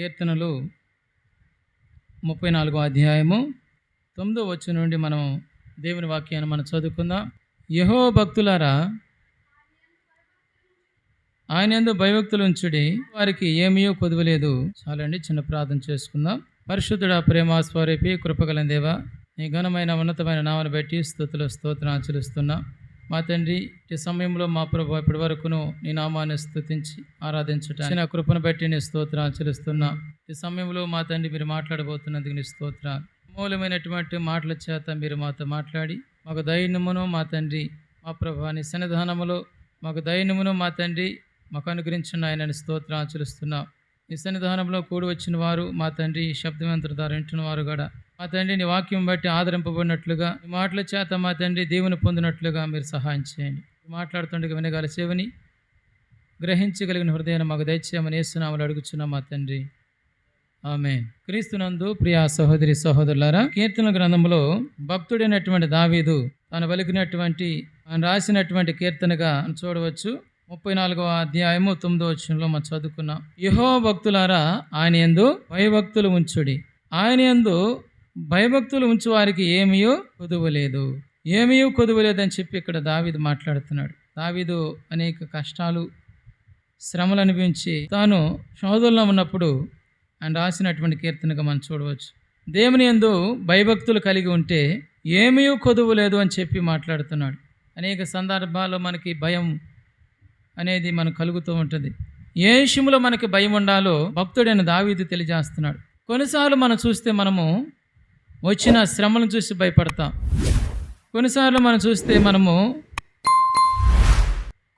కీర్తనలు ముప్పై నాలుగో అధ్యాయము తొమ్మిదో వచ్చి నుండి మనం దేవుని వాక్యాన్ని మనం చదువుకుందాం. యహో భక్తులారా ఆయన ఎందు భయభక్తులు ఉంచుడి వారికి ఏమీయో కొదవలేదు. చాలండి చిన్న ప్రార్థన చేసుకుందాం. పరిశుద్ధుడ ప్రేమ స్వరూపి దేవ నీ ఘనమైన ఉన్నతమైన నామను బట్టి స్థుతులు స్తోత్రం ఆచరిస్తున్నాం మా తండ్రి ఈ సమయంలో మా ప్రభు ఇప్పటి వరకును నీ నామాన్ని స్థుతించి ఆరాధించటానికి నా కృపను బట్టి నీ స్తోత్రం ఆచరిస్తున్నా ఈ సమయంలో మా తండ్రి మీరు మాట్లాడబోతున్నందుకు నీ స్తోత్రాలు. మూలమైనటువంటి మాటల చేత మీరు మాతో మాట్లాడి మాకు దైన్యమును మా తండ్రి మా ప్రభాని సన్నిధానములో మాకు దైన్యమును మా తండ్రి మాకు అనుగ్రహించిన ఆయనని స్తోత్రం ఆచరిస్తున్నాం ఈ సన్నిధానంలో కూడి వచ్చిన వారు మా తండ్రి శబ్దమంత్ర ద్వారా వింటున్న వారు కూడా మా తండ్రి నీ వాక్యం బట్టి ఆదరింపబడినట్లుగా ఈ మాటల చేత మా తండ్రి దేవుని పొందినట్లుగా మీరు సహాయం చేయండి. మాట్లాడుతుండగా వినగల సేవని గ్రహించగలిగిన హృదయాన్ని మాకు దయచేయమని వేస్తున్నామని అడుగుచున్నాం మా తండ్రి. ఆమె క్రీస్తునందు ప్రియా సహోదరి సహోదరులారా కీర్తన గ్రంథంలో భక్తుడైనటువంటి దావీదు తాను పలికినటువంటి ఆయన రాసినటువంటి కీర్తనగా చూడవచ్చు. ముప్పై నాలుగవ అధ్యాయము తొమ్మిదో వచ్చంలో మనం చదువుకున్నాం. యహో భక్తులారా ఆయన ఎందు భయభక్తులు ఉంచుడి. ఆయన ఎందు భయభక్తులు ఉంచు వారికి ఏమీయో కొదువలేదు. ఏమీయో కొదువలేదని చెప్పి ఇక్కడ దావీదు మాట్లాడుతున్నాడు. దావీదు అనేక కష్టాలు శ్రమలు అనిపించి తాను శోధనలో ఉన్నప్పుడు ఆయన రాసినటువంటి కీర్తనగా మనం చూడవచ్చు. దేవుని ఎందు భయభక్తులు కలిగి ఉంటే ఏమీ కొదువు లేదు అని చెప్పి మాట్లాడుతున్నాడు. అనేక సందర్భాల్లో మనకి భయం అనేది మనకు కలుగుతూ ఉంటుంది. ఏ విషయంలో మనకి భయం ఉండాలో భక్తుడైన దావీదు తెలియజేస్తున్నాడు. కొన్నిసార్లు మనం చూస్తే మనము వచ్చిన శ్రమలను చూసి భయపడతాం. కొన్నిసార్లు మనం చూస్తే మనము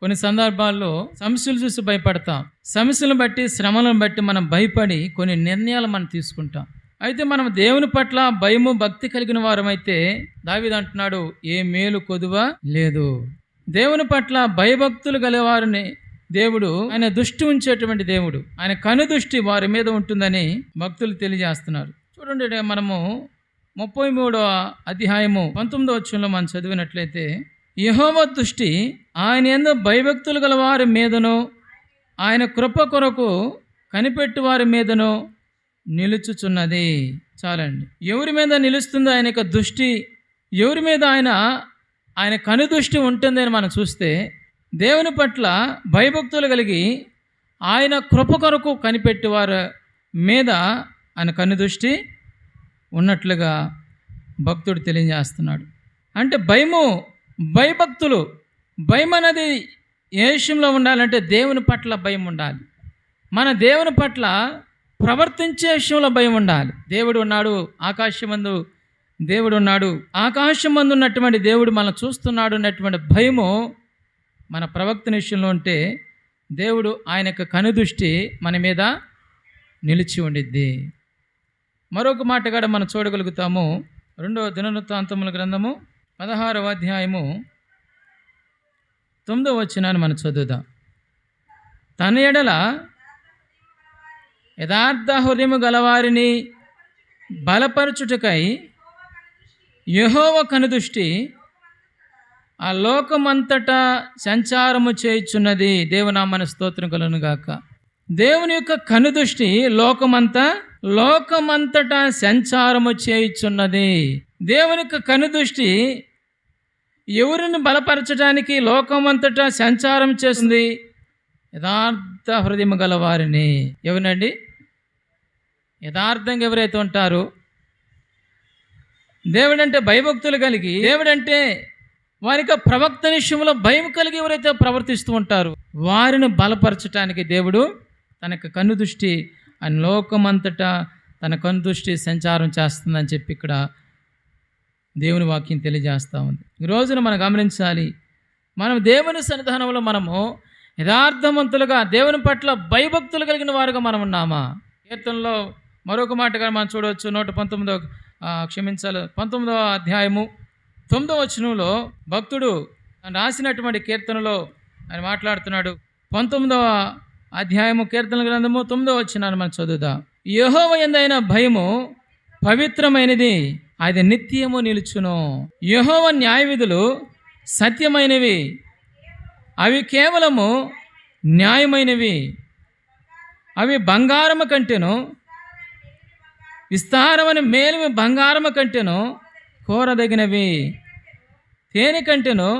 కొన్ని సందర్భాల్లో సమస్యలు చూసి భయపడతాం. సమస్యలను బట్టి శ్రమలను బట్టి మనం భయపడి కొన్ని నిర్ణయాలు మనం తీసుకుంటాం. అయితే మనం దేవుని పట్ల భయము భక్తి కలిగిన వారమైతే దావిది అంటున్నాడు ఏ మేలు కొదువ లేదు. దేవుని పట్ల భయభక్తులు గలవారిని దేవుడు ఆయన దృష్టి ఉంచేటువంటి దేవుడు ఆయన కను దృష్టి వారి మీద ఉంటుందని భక్తులు తెలియజేస్తున్నారు. చూడండి మనము ముప్పై మూడవ అధ్యాయము పంతొమ్మిదవ వచ్చంలో మనం చదివినట్లయితే యహోవ దృష్టి ఆయన ఎందు భయభక్తులు గల వారి మీదను ఆయన కృప కొరకు కనిపెట్టు వారి మీదను నిలుచుచున్నది. చాలండి. ఎవరి మీద నిలుస్తుందో ఆయన యొక్క దృష్టి? ఎవరి మీద ఆయన ఆయన కనుదృష్టి ఉంటుందని మనం చూస్తే దేవుని పట్ల భయభక్తులు కలిగి ఆయన కృప కొరకు కనిపెట్టేవారు మీద ఆయన కనుదృష్టి ఉన్నట్లుగా భక్తుడు తెలియజేస్తున్నాడు. అంటే భయము భయభక్తులు భయం అనేది ఏ విషయంలో ఉండాలంటే దేవుని పట్ల భయం ఉండాలి. మన దేవుని పట్ల ప్రవర్తించే విషయంలో భయం ఉండాలి. దేవుడు ఉన్నాడు ఆకాశమందు దేవుడు ఉన్నాడు ఆకాశమందు ఉన్నటువంటి దేవుడు మనం చూస్తున్నాడు అన్నటువంటి భయము మన ప్రవక్తన విషయంలో ఉంటే దేవుడు ఆయన యొక్క కనుదృష్టి మన మీద నిలిచి ఉండిద్ది. మరొక మాట కూడా మనం చూడగలుగుతాము. రెండవ దినవృత్తాంతముల గ్రంథము పదహారవ అధ్యాయము తొమ్మిదవ వచ్చినాన్ని మనం చదువుదాం. తన ఎడల యథార్థ హృదయము గలవారిని బలపరచుటకై యహోవ కనుదృష్టి ఆ లోకమంతటా సంచారము చేయుచున్నది. దేవునామన స్తోత్రం కలను గాక దేవుని యొక్క కనుదృష్టి లోకమంతా లోకమంతటా సంచారము చేయుచున్నది. దేవుని యొక్క కనుదృష్టి ఎవరిని బలపరచడానికి లోకమంతటా సంచారం చేస్తుంది? యథార్థ హృదయం గల వారిని. ఎవరినండి యథార్థంగా ఎవరైతే ఉంటారో దేవుడంటే భయభక్తులు కలిగి దేవుడంటే వారికి ప్రవక్త విషయంలో భయం కలిగి ఎవరైతే ప్రవర్తిస్తూ ఉంటారో వారిని బలపరచడానికి దేవుడు తనకు కన్ను దృష్టి ఆయన లోకమంతటా తన కందుష్టి సంచారం చేస్తుందని చెప్పి ఇక్కడ దేవుని వాక్యం తెలియజేస్తూ ఉంది. ఈ రోజున మనం గమనించాలి మనం దేవుని సన్నిధానంలో మనము యథార్థవంతులుగా దేవుని పట్ల భయభక్తులు కలిగిన వారుగా మనం ఉన్నామా? కీర్తనలో మరొక మాటగా మనం చూడవచ్చు. నూట పంతొమ్మిదో క్షమించాలి పంతొమ్మిదవ అధ్యాయము తొమ్మిదవ వచనంలో భక్తుడు రాసినటువంటి కీర్తనలో ఆయన మాట్లాడుతున్నాడు. పంతొమ్మిదవ అధ్యాయము కీర్తన గ్రంథము తొమ్మిదో వచ్చినాను మనం చదువుదాం. యహోవ ఎందైన భయము పవిత్రమైనది అది నిత్యము నిలుచును. యహోవ న్యాయ విధులు సత్యమైనవి అవి కేవలము న్యాయమైనవి. అవి బంగారము కంటేను విస్తారమైన మేలిమి బంగారము కంటేను కోరదగినవి. తేనె కంటేను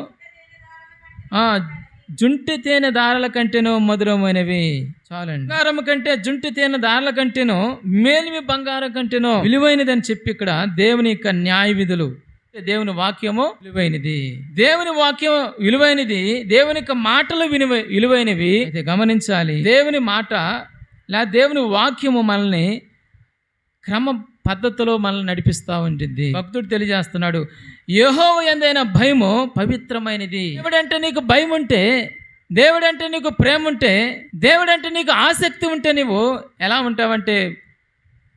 జుంటి తేనె దారల కంటేనో మధురమైనవి? చాలండి. బంగారం కంటే జుంటి తేనె దారల కంటేనో మేలిమి బంగారం కంటేనో విలువైనదని చెప్పి ఇక్కడ దేవుని యొక్క న్యాయ విధులు దేవుని వాక్యము విలువైనది. దేవుని వాక్యం విలువైనది దేవుని యొక్క మాటలు విలువ విలువైనవి. అయితే గమనించాలి దేవుని మాట లేదా దేవుని వాక్యము మనల్ని క్రమ పద్ధతిలో మనల్ని నడిపిస్తూ ఉంటుంది భక్తుడు తెలియజేస్తున్నాడు యహోవ ఎందైన భయము పవిత్రమైనది. దేవుడంటే నీకు భయం ఉంటే దేవుడంటే నీకు ప్రేమ ఉంటే దేవుడంటే నీకు ఆసక్తి ఉంటే నీవు ఎలా ఉంటావంటే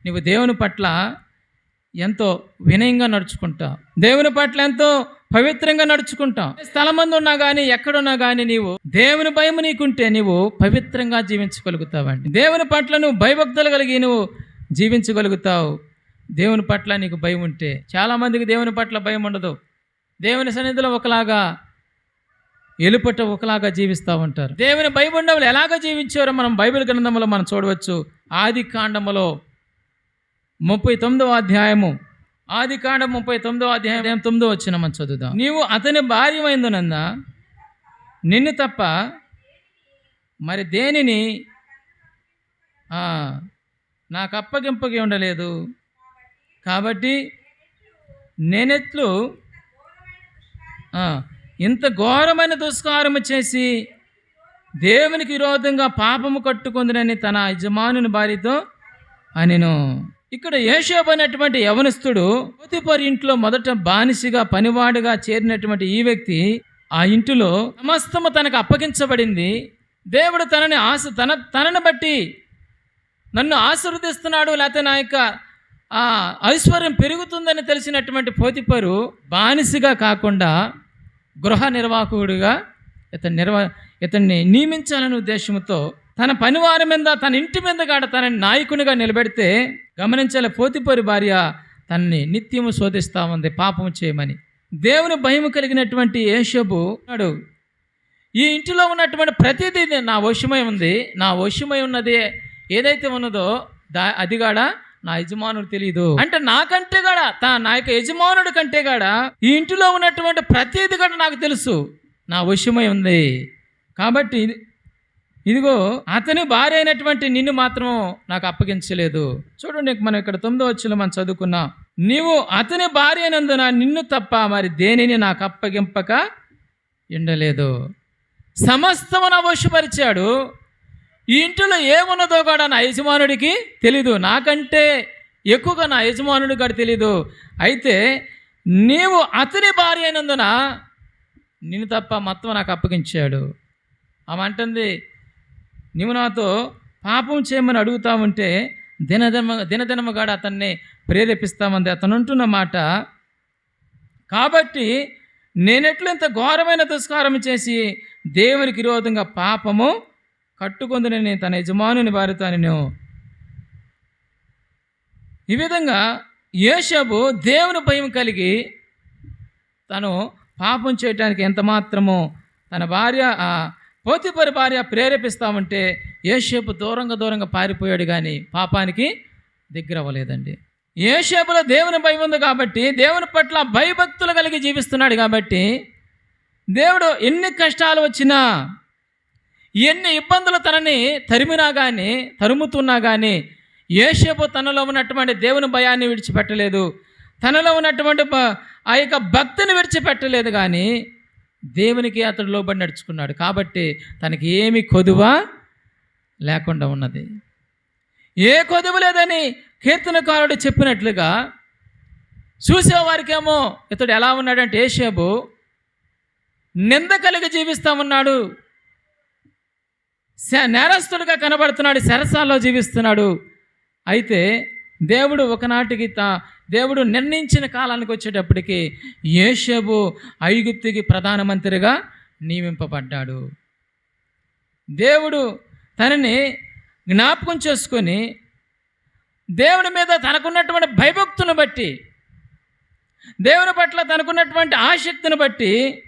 నువ్వు దేవుని పట్ల ఎంతో వినయంగా నడుచుకుంటావు. దేవుని పట్ల ఎంతో పవిత్రంగా నడుచుకుంటావు. స్థలమందు ఉన్నా కానీ ఎక్కడున్నా కానీ నీవు దేవుని భయం నీకుంటే నీవు పవిత్రంగా జీవించగలుగుతావండి. దేవుని పట్ల నువ్వు భయభక్తులు కలిగి నువ్వు జీవించగలుగుతావు. దేవుని పట్ల నీకు భయం ఉంటే చాలామందికి దేవుని పట్ల భయం ఉండదు. దేవుని సన్నిధిలో ఒకలాగా ఎలుపట ఒకలాగా జీవిస్తూ ఉంటారు. దేవుని భయం ఉండవులు ఎలాగ జీవించారో మనం బైబిల్ గ్రంథంలో మనం చూడవచ్చు. ఆది కాండములో ముప్పై తొమ్మిదవ అధ్యాయము. ఆది కాండం ముప్పై తొమ్మిదవ అధ్యాయం తొమ్మిదో వచ్చిన మనం చదువుదాం. నీవు అతని భార్యమైందునందా నిన్ను తప్ప మరి దేనిని నాకు అప్పగింపగి ఉండలేదు? కాబట్టి నేనెట్లు ఇంత ఘోరమైన దుష్కారము చేసి దేవునికి విరోధంగా పాపము కట్టుకుందినని తన యజమానుని భార్యతో అనెను. ఇక్కడ యేషోబు అనేటువంటి యవనస్తుడు పోతిపరి ఇంట్లో మొదట బానిసిగా పనివాడుగా చేరినటువంటి ఈ వ్యక్తి ఆ ఇంటిలో సమస్తము తనకు అప్పగించబడింది. దేవుడు తనని ఆశ తన తనను బట్టి నన్ను ఆశీర్వదిస్తున్నాడు లేకపోతే నా యొక్క ఆ ఐశ్వర్యం పెరుగుతుందని తెలిసినటువంటి పోతిపరు బానిసగా కాకుండా గృహ నిర్వాహకుడిగా ఇతని నిర్వా ఇతన్ని నియమించాలనే ఉద్దేశంతో తన పనివారి మీద తన ఇంటి మీద కాడ తన నాయకునిగా నిలబెడితే గమనించాలి పోతిపరి భార్య తనని నిత్యము శోధిస్తా ఉంది పాపము చేయమని. దేవుని భయం కలిగినటువంటి యేషబు అన్నాడు ఈ ఇంటిలో ఉన్నటువంటి ప్రతిదీ నా వశమై ఉంది. నా వశమై ఉన్నది ఏదైతే ఉన్నదో దా అది నా యజమానుడు తెలియదు అంటే నాకంటే కాడ తా నా యొక్క యజమానుడి కంటే కూడా ఈ ఇంటిలో ఉన్నటువంటి ప్రతిది కూడా నాకు తెలుసు. నా వశమై ఉంది. కాబట్టి ఇది- ఇదిగో అతని భార్య అయినటువంటి నిన్ను మాత్రం నాకు అప్పగించలేదు. చూడండి మనం ఇక్కడ తొమ్మిదో వచ్చిన మనం చదువుకున్నాం. నీవు అతని భార్య అయినందున నిన్ను తప్ప మరి దేనిని నాకు అప్పగింపక ఎండలేదు. సమస్తము నా వశపరిచాడు. ఈ ఇంటిలో ఏమున్నదో కూడా నా యజమానుడికి తెలీదు. నాకంటే ఎక్కువగా నా యజమానుడి కూడా తెలీదు. అయితే నీవు అతని భార్య అయినందున నిన్ను తప్ప మొత్తం నాకు అప్పగించాడు. ఆమె అంటుంది నీవు నాతో పాపం చేయమని అడుగుతా ఉంటే దినదినమ దినదినమగాడు అతన్ని ప్రేరేపిస్తామంది. అతను అంటున్న మాట కాబట్టి నేనెట్లు ఇంత ఘోరమైన దుష్కారం చేసి దేవునికి విరోధంగా పాపము కట్టుకొందునని తన యజమానుని వారితో నేను ఈ విధంగా యేషబు దేవుని భయం కలిగి తను పాపం చేయటానికి ఎంత మాత్రమో తన భార్య పోతిపరి భార్య ప్రేరేపిస్తామంటే ఏషేపు దూరంగా దూరంగా పారిపోయాడు కానీ పాపానికి దగ్గర అవ్వలేదండి యేషేపులో దేవుని భయం ఉంది కాబట్టి దేవుని పట్ల భయభక్తులు కలిగి జీవిస్తున్నాడు కాబట్టి దేవుడు ఎన్ని కష్టాలు వచ్చినా ఎన్ని ఇబ్బందులు తనని తరిమినా కానీ తరుముతున్నా కానీ యేషేపు తనలో ఉన్నటువంటి దేవుని భయాన్ని విడిచిపెట్టలేదు. తనలో ఉన్నటువంటి ఆ యొక్క భక్తిని విడిచిపెట్టలేదు కానీ దేవునికి అతడు లోబడి నడుచుకున్నాడు. కాబట్టి తనకి ఏమి కొదువ లేకుండా ఉన్నది. ఏ కొదువు లేదని కీర్తనకారుడు చెప్పినట్లుగా చూసేవారికేమో ఇతడు ఎలా ఉన్నాడంటే ఏషేబు నింద కలిగి జీవిస్తా ఉన్నాడు. నేరస్తుడిగా కనబడుతున్నాడు శరసాల్లో జీవిస్తున్నాడు. అయితే దేవుడు ఒకనాటికి తా దేవుడు నిర్ణయించిన కాలానికి వచ్చేటప్పటికి యేషబు ఐగుప్తికి ప్రధానమంత్రిగా నియమింపబడ్డాడు. దేవుడు తనని జ్ఞాపకం చేసుకొని దేవుడి మీద తనకున్నటువంటి భయభక్తును బట్టి దేవుని పట్ల తనకున్నటువంటి ఆసక్తిని బట్టి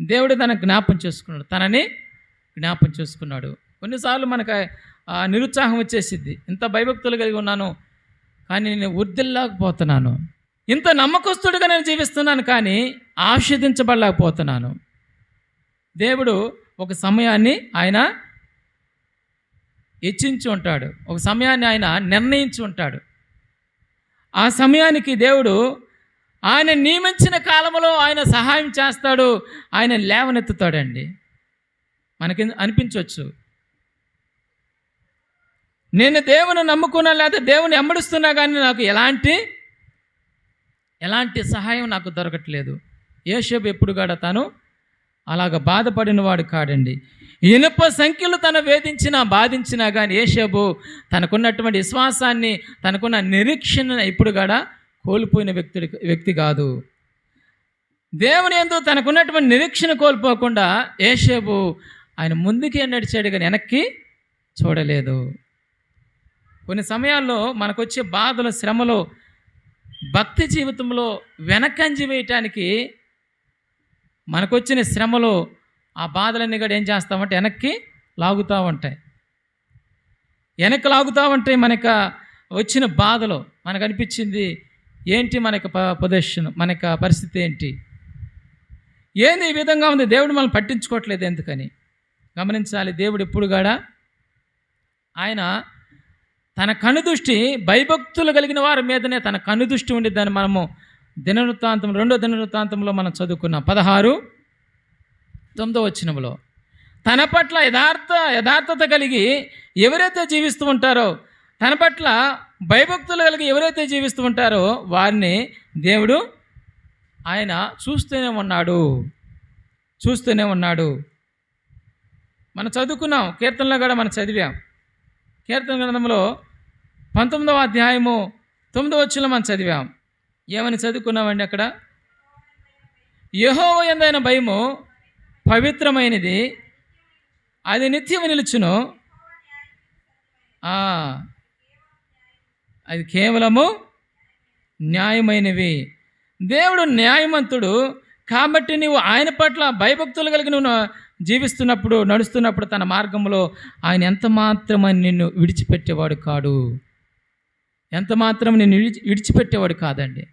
దేవుడు తన జ్ఞాపం చేసుకున్నాడు. తనని జ్ఞాపం చేసుకున్నాడు. కొన్నిసార్లు మనకు నిరుత్సాహం వచ్చేసిద్ది. ఇంత భయభక్తులు కలిగి ఉన్నాను కానీ నేను వృద్ధిల్లాకపోతున్నాను. ఇంత నమ్మకస్తుడిగా నేను జీవిస్తున్నాను కానీ ఆస్వాదించబడలేకపోతున్నాను దేవుడు ఒక సమయాన్ని ఆయన హెచ్చించి ఉంటాడు. ఒక సమయాన్ని ఆయన నిర్ణయించి ఉంటాడు. ఆ సమయానికి దేవుడు ఆయన నియమించిన కాలంలో ఆయన సహాయం చేస్తాడు ఆయన లేవనెత్తుతాడండి. మనకి అనిపించవచ్చు. నేను దేవుని నమ్ముకున్నా లేదా దేవుని ఎమ్మడిస్తున్నా కానీ నాకు ఎలాంటి ఎలాంటి సహాయం నాకు దొరకట్లేదు. ఏషేపు ఎప్పుడు కాడ తను అలాగ బాధపడిన వాడు కాడండి. ఇనుప సంఖ్యలు తన వేధించినా బాధించినా కానీ ఏషేబు తనకున్నటువంటి విశ్వాసాన్ని తనకున్న నిరీక్షణ ఇప్పుడు కూడా కోల్పోయిన వ్యక్తుడి వ్యక్తి కాదు. దేవుని ఎందు తనకున్నటువంటి నిరీక్షణ కోల్పోకుండా ఏషేబు ఆయన ముందుకే నడిచాడు కానీ వెనక్కి చూడలేదు. కొన్ని సమయాల్లో మనకొచ్చే బాధలు శ్రమలో భక్తి జీవితంలో వెనకంజి వేయటానికి మనకొచ్చిన శ్రమలో ఆ బాధలన్నీ కూడా ఏం చేస్తామంటే వెనక్కి లాగుతూ ఉంటాయి. వెనక్కి లాగుతూ ఉంటాయి మనకు వచ్చిన బాధలో. మనకు అనిపించింది ఏంటి మనకి పొజిషన్ మనకు పరిస్థితి ఏంటి? ఏంది ఈ విధంగా ఉంది? దేవుడు మనం పట్టించుకోవట్లేదు ఎందుకని? గమనించాలి. దేవుడు ఎప్పుడు కూడా ఆయన తన కనుదృష్టి భయభక్తులు కలిగిన వారి మీదనే తన కనుదృష్టి ఉండిద్దని మనము దినవృత్తాంతం రెండో దినవృత్తాంతంలో మనం చదువుకున్నాం. పదహారు తొమ్మిదో వచ్చినములో తన పట్ల యథార్థ యథార్థత కలిగి ఎవరైతే జీవిస్తూ ఉంటారో తన పట్ల భయభక్తులు కలిగి ఎవరైతే జీవిస్తూ ఉంటారో వారిని దేవుడు ఆయన చూస్తూనే ఉన్నాడు. చూస్తూనే ఉన్నాడు. మనం చదువుకున్నాం. కీర్తనలో కూడా మనం చదివాం. కీర్తన గ్రంథంలో పంతొమ్మిదవ అధ్యాయము తొమ్మిదవ వచ్చిన మనం చదివాం. ఏమని చదువుకున్నామండి అక్కడ? యహోవ ఎందైన భయము పవిత్రమైనది. అది నిత్యము నిలుచును. అది కేవలము న్యాయమైనవి. దేవుడు న్యాయమంతుడు. కాబట్టి నీవు ఆయన పట్ల భయభక్తులు కలిగి నువ్వు జీవిస్తున్నప్పుడు నడుస్తున్నప్పుడు తన మార్గంలో ఆయన ఎంత మాత్రమని నిన్ను విడిచిపెట్టేవాడు కాడు. ఎంత మాత్రం నిన్ను విడిచి విడిచిపెట్టేవాడు కాదండి.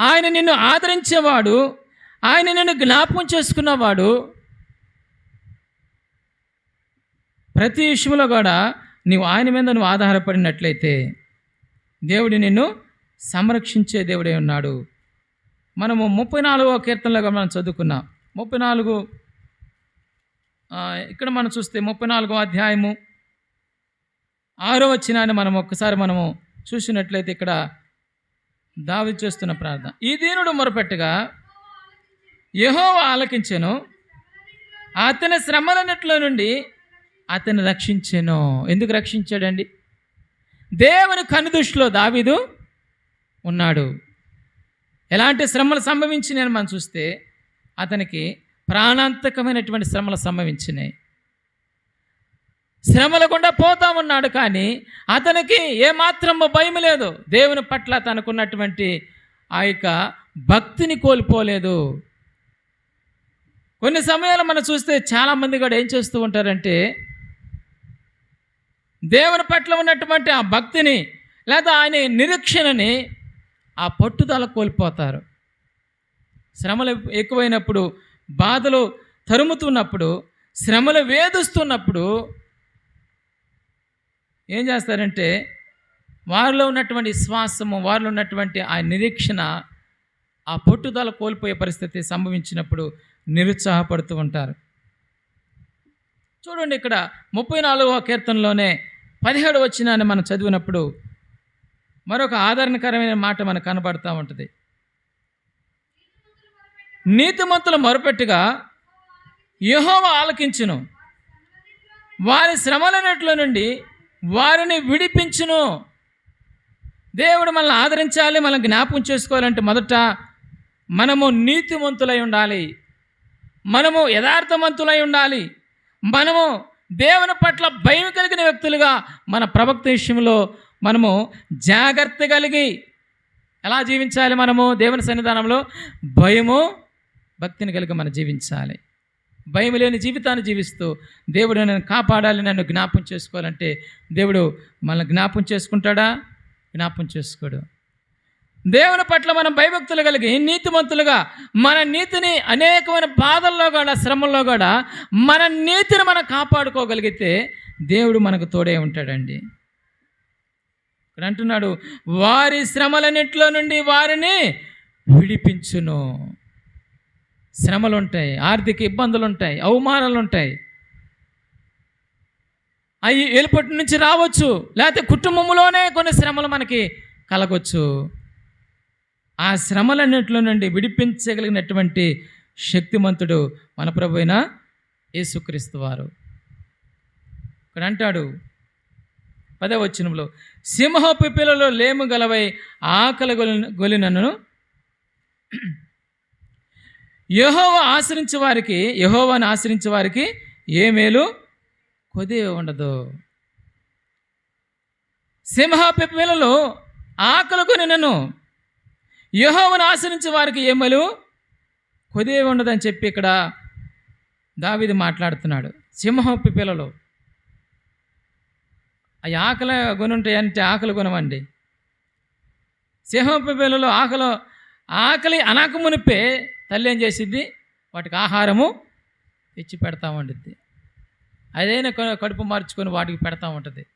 ఆయన నిన్ను ఆదరించేవాడు ఆయన నిన్ను జ్ఞాపకం చేసుకున్నవాడు ప్రతి విషయంలో కూడా నీవు ఆయన మీద నువ్వు ఆధారపడినట్లయితే దేవుడు నిన్ను సంరక్షించే దేవుడే ఉన్నాడు. మనము ముప్పై నాలుగో కీర్తనలుగా మనం చదువుకున్నాం ముప్పై నాలుగు. ఇక్కడ మనం చూస్తే ముప్పై నాలుగో అధ్యాయము ఆరో వచ్చినాన్ని మనం ఒక్కసారి మనము చూసినట్లయితే ఇక్కడ దావి చేస్తున్న ప్రార్థన. ఈ దీనుడు మొరపెట్టగా యెహోవ ఆలకించెను అతని శ్రమలన్నిట్లో నుండి అతన్ని రక్షించెను. ఎందుకు రక్షించాడండి? దేవుని కనుదృష్టిలో దావీదు ఉన్నాడు. ఎలాంటి శ్రమలు సంభవించినాయని మనం చూస్తే అతనికి ప్రాణాంతకమైనటువంటి శ్రమలు సంభవించినాయి. శ్రమల గుండా పోతా ఉన్నాడు కానీ అతనికి ఏమాత్రం భయం లేదు. దేవుని పట్ల తనకున్నటువంటి ఆ యొక్క భక్తిని కోల్పోలేదు. కొన్ని సమయాలు మనం చూస్తే చాలామంది కూడా ఏం చేస్తూ ఉంటారంటే దేవుని పట్ల ఉన్నటువంటి ఆ భక్తిని లేదా ఆయన నిరీక్షణని ఆ పట్టుదల కోల్పోతారు. శ్రమలు ఎక్కువైనప్పుడు బాధలు తరుముతున్నప్పుడు శ్రమలు వేధిస్తున్నప్పుడు ఏం చేస్తారంటే వారిలో ఉన్నటువంటి విశ్వాసము వారిలో ఉన్నటువంటి ఆ నిరీక్షణ ఆ పట్టుదల కోల్పోయే పరిస్థితి సంభవించినప్పుడు నిరుత్సాహపడుతూ ఉంటారు. చూడండి ఇక్కడ ముప్పై నాలుగవ కీర్తనలోనే పదిహేడు వచ్చినాన్ని మనం చదివినప్పుడు మరొక ఆదరణకరమైన మాట మనకు కనబడుతూ ఉంటుంది. నీతిమంతులు మొరపెట్టుగా యహోవ ఆలకించును. వారి శ్రమలన్నిట్లో నుండి వారిని విడిపించును. దేవుడు మనల్ని ఆదరించాలి మనం జ్ఞాపకం చేసుకోవాలంటే మొదట మనము నీతిమంతులై ఉండాలి. మనము యథార్థవంతులై ఉండాలి. మనము దేవుని పట్ల భయం కలిగిన వ్యక్తులుగా మన ప్రవక్త విషయంలో మనము జాగ్రత్త కలిగి ఎలా జీవించాలి మనము దేవుని సన్నిధానంలో? భయము భక్తిని కలిగి మనం జీవించాలి. భయం లేని జీవితాన్ని జీవిస్తూ దేవుడు నన్ను కాపాడాలి నన్ను జ్ఞాపం చేసుకోవాలంటే దేవుడు మనల్ని జ్ఞాపం చేసుకుంటాడా? జ్ఞాపం చేసుకోడు. దేవుని పట్ల మనం భయభక్తులు కలిగి నీతిమంతులుగా మన నీతిని అనేకమైన బాధల్లో కూడా శ్రమల్లో కూడా మన నీతిని మనం కాపాడుకోగలిగితే దేవుడు మనకు తోడే ఉంటాడండి. ఇక్కడ అంటున్నాడు వారి శ్రమలన్నింటిలో నుండి వారిని విడిపించును. శ్రమలు ఉంటాయి ఆర్థిక ఇబ్బందులు ఉంటాయి అవమానాలు ఉంటాయి అవి వెలుపటి నుంచి రావచ్చు లేకపోతే కుటుంబంలోనే కొన్ని శ్రమలు మనకి కలగొచ్చు. ఆ శ్రమలన్నింటిలో నుండి విడిపించగలిగినటువంటి శక్తిమంతుడు మన ప్రభు అయిన యేసుక్రీస్తు వారు. ఇక్కడ అంటాడు పదవచనంలో సింహపు పిల్లలో లేము గలవై ఆకలి గొలి గొలినను యహోవ ఆశ్రయించే వారికి యహోవాని ఆశ్రయించే వారికి ఏ మేలు? కొద్ది ఉండదు. సింహపు పిల్లలు ఆకలి కొనినను. యహోవను ఆశ్రయించే వారికి ఏ మేలు? కొద్ది ఉండదని చెప్పి ఇక్కడ దావిది మాట్లాడుతున్నాడు. సింహపు పిల్లలు అవి ఆకలి కొని ఆకలి కొనవండి. సింహపు పిల్లలు ఆకలి ఆకలి అనక మునిపే తల్లి ఏం చేసిద్ది? వాటికి ఆహారము తెచ్చి పెడతా ఉంటుంది అదైనా కడుపు మార్చుకొని వాటికి పెడతా ఉంటుంది.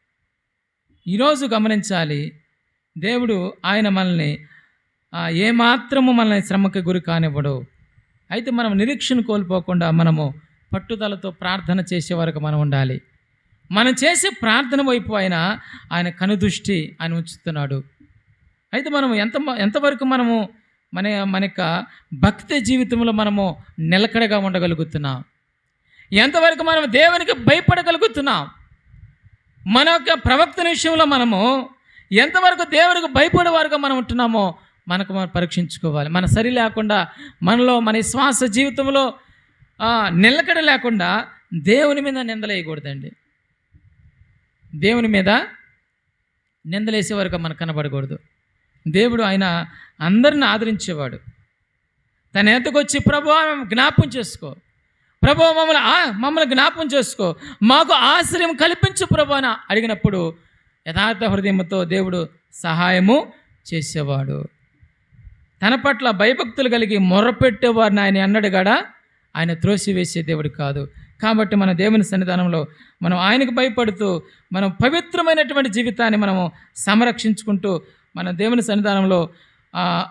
ఈరోజు గమనించాలి దేవుడు ఆయన మనల్ని ఏమాత్రము మనల్ని శ్రమకి గురి కానివ్వడు. అయితే మనం నిరీక్షణ కోల్పోకుండా మనము పట్టుదలతో ప్రార్థన చేసే వరకు మనం ఉండాలి. మనం చేసే ప్రార్థన వైపు ఆయన ఆయన కనుదృష్టి ఆయన ఉంచుతున్నాడు. అయితే మనం ఎంత ఎంతవరకు మనము మన మన యొక్క భక్తి జీవితంలో మనము నిలకడగా ఉండగలుగుతున్నాం. ఎంతవరకు మనం దేవునికి భయపడగలుగుతున్నాం? మన యొక్క ప్రవక్త విషయంలో మనము ఎంతవరకు దేవునికి భయపడేవారుగా మనం ఉంటున్నామో మనకు మనం పరీక్షించుకోవాలి. మన సరి లేకుండా మనలో మన శ్వాస జీవితంలో నిలకడ లేకుండా దేవుని మీద నిందలేయకూడదండి దేవుని మీద నిందలేసే వరకు మనకు కనబడకూడదు. దేవుడు ఆయన అందరిని ఆదరించేవాడు. తన ఎద్దకు వచ్చి ప్రభు జ్ఞాపం చేసుకో. ప్రభు మమ్మల్ని ఆ- మమ్మల్ని జ్ఞాపం చేసుకో. మాకు ఆశ్రయం కల్పించు ప్రభు అని అడిగినప్పుడు యథార్థ హృదయంతో దేవుడు సహాయము చేసేవాడు. తన పట్ల భయభక్తులు కలిగి మొర్రపెట్టేవారిని ఆయన అన్నడు గడా ఆయన త్రోసివేసే దేవుడు కాదు. కాబట్టి మన దేవుని సన్నిధానంలో మనం ఆయనకు భయపడుతూ మనం పవిత్రమైనటువంటి జీవితాన్ని మనము సంరక్షించుకుంటూ మన దేవుని సన్నిధానంలో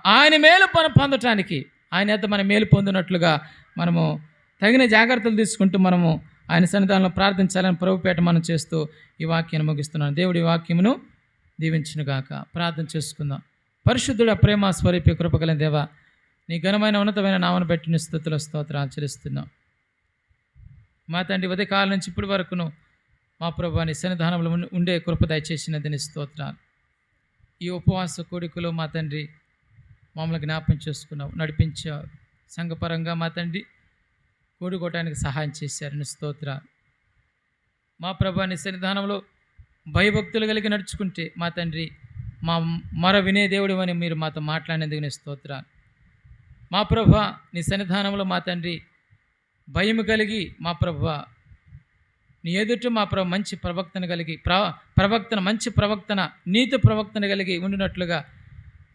ఆయన మేలు పని పొందటానికి ఆయన అయితే మన మేలు పొందినట్లుగా మనము తగిన జాగ్రత్తలు తీసుకుంటూ మనము ఆయన సన్నిధానంలో ప్రార్థించాలని ప్రభుపేట మనం చేస్తూ ఈ వాక్యాన్ని ముగిస్తున్నాను. దేవుడి వాక్యమును దీవించునుగాక. ప్రార్థన చేసుకుందాం. పరిశుద్ధుడ ప్రేమ స్వరూపి కృపగల దేవ నీ ఘనమైన ఉన్నతమైన నామను పెట్టిన స్థుతుల స్తోత్రం ఆచరిస్తున్నాం. మా తండ్రి ఉదయకాలం నుంచి ఇప్పటి వరకును మా ప్రభు నీ సన్నిధానంలో ఉండే కృప దయచేసిన నీ స్తోత్రాలు. ఈ ఉపవాస కోడికలో మా తండ్రి మమ్మల్ని జ్ఞాపం చేసుకున్నావు. నడిపించావు సంఘపరంగా మా తండ్రి కూడుకోవటానికి సహాయం చేశారు నీ స్తోత్రాలు మా ప్రభాని సన్నిధానంలో భయభక్తులు కలిగి నడుచుకుంటే మా తండ్రి మా మర వినే దేవుడు అని మీరు మాతో మాట్లాడినందుకు నీ స్తోత్ర. మా ప్రభ నీ సన్నిధానంలో మా తండ్రి భయం కలిగి మా ప్రభ నీ ఎదుట మా ప్రభ మంచి ప్రవక్తన కలిగి ప్ర ప్రవక్తన మంచి ప్రవక్తన నీతి ప్రవక్తన కలిగి ఉండినట్లుగా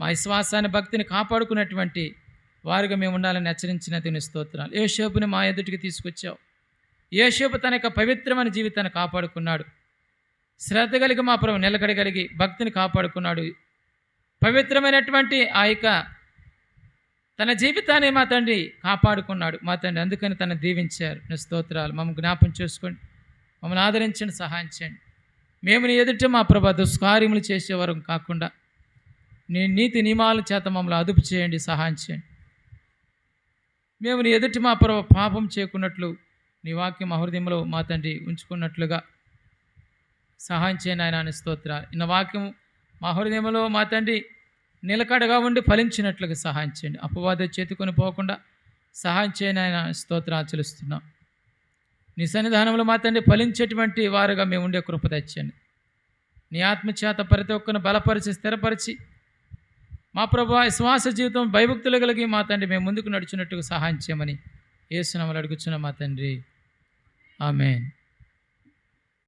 మా విశ్వాసాన్ని భక్తిని కాపాడుకున్నటువంటి వారుగా మేము ఉండాలని హెచ్చరించిన తిని స్తోత్రాలు. ఏ మా ఎదుటికి తీసుకొచ్చావు. ఏషోపు తన యొక్క పవిత్రమైన జీవితాన్ని కాపాడుకున్నాడు. శ్రద్ధ కలిగి మా ప్రభు నిలకడగలిగి భక్తిని కాపాడుకున్నాడు. పవిత్రమైనటువంటి ఆ యొక్క తన జీవితాన్ని మా తండ్రి కాపాడుకున్నాడు. మా తండ్రి అందుకని తన దీవించారు. నీ స్తోత్రాలు. మమ్మల్ని జ్ఞాపం చేసుకోండి. మమ్మల్ని ఆదరించండి సహాయం చేయండి. మేము నీ ఎదుట మా ప్రభా దుష్కార్యములు చేసేవారు కాకుండా నీ నీతి నియమాల చేత మమ్మల్ని అదుపు చేయండి సహాయం చేయండి. మేము నీ ఎదుటి మా పర్వ పాపం చేయకున్నట్లు నీ వాక్యం మా హృదయంలో మా తండ్రి ఉంచుకున్నట్లుగా సహాయం చేయను ఆయన అని స్తోత్ర. ఇన్న వాక్యం మా హృదయంలో మా తండ్రి నిలకడగా ఉండి ఫలించినట్లుగా సహాయం చేయండి. అపవాద చేతుకొని పోకుండా సహాయం చేయని ఆయన స్తోత్ర ఆచరిస్తున్నాం. నీ సన్నిధానంలో మా తండ్రి ఫలించేటువంటి వారుగా మేము ఉండే కృప తెచ్చండి. నీ ఆత్మచేత ప్రతి ఒక్కరిని బలపరిచి స్థిరపరిచి మా ప్రభు శ్వాస జీవితం భయభక్తులు కలిగి మా తండ్రి మేము ముందుకు నడిచినట్టుగా సహాయం చేయమని ఏసునామలు అడుగుచున్న మా తండ్రి. ఆమెన్.